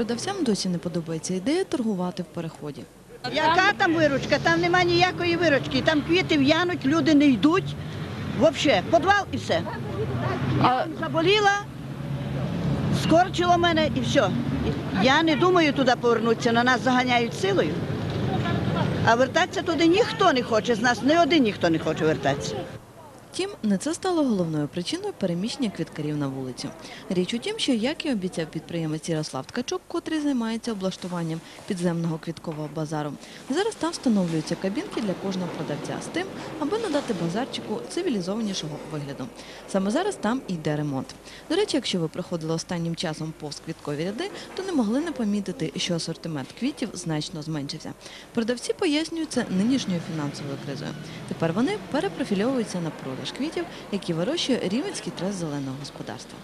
Продавцям досі не подобається ідея торгувати в переході. Яка там виручка? Там нема ніякої виручки. Там квіти в'януть, люди не йдуть. Взагалі, підвал і все. А Заболіла, скорчило мене і все. Я не думаю туди повернутися, на нас заганяють силою. А вертатися туди ніхто не хоче, з нас ні один ніхто не хоче вертатися. Втім, не це стало головною причиною переміщення квіткарів на вулицю. Річ у тім, що як і обіцяв підприємець Ярослав Ткачук, котрий займається облаштуванням підземного квіткового базару, зараз там встановлюються кабінки для кожного продавця з тим, аби надати базарчику цивілізованішого вигляду. Саме зараз там йде ремонт. До речі, якщо ви приходили останнім часом повз квіткові ряди, то не могли не помітити, що асортимент квітів значно зменшився. Продавці пояснюють це нинішньою фінансовою кризою. Тепер вони перепрофільовуються на продаж квітів, які вирощує Рівенський трест зеленого господарства.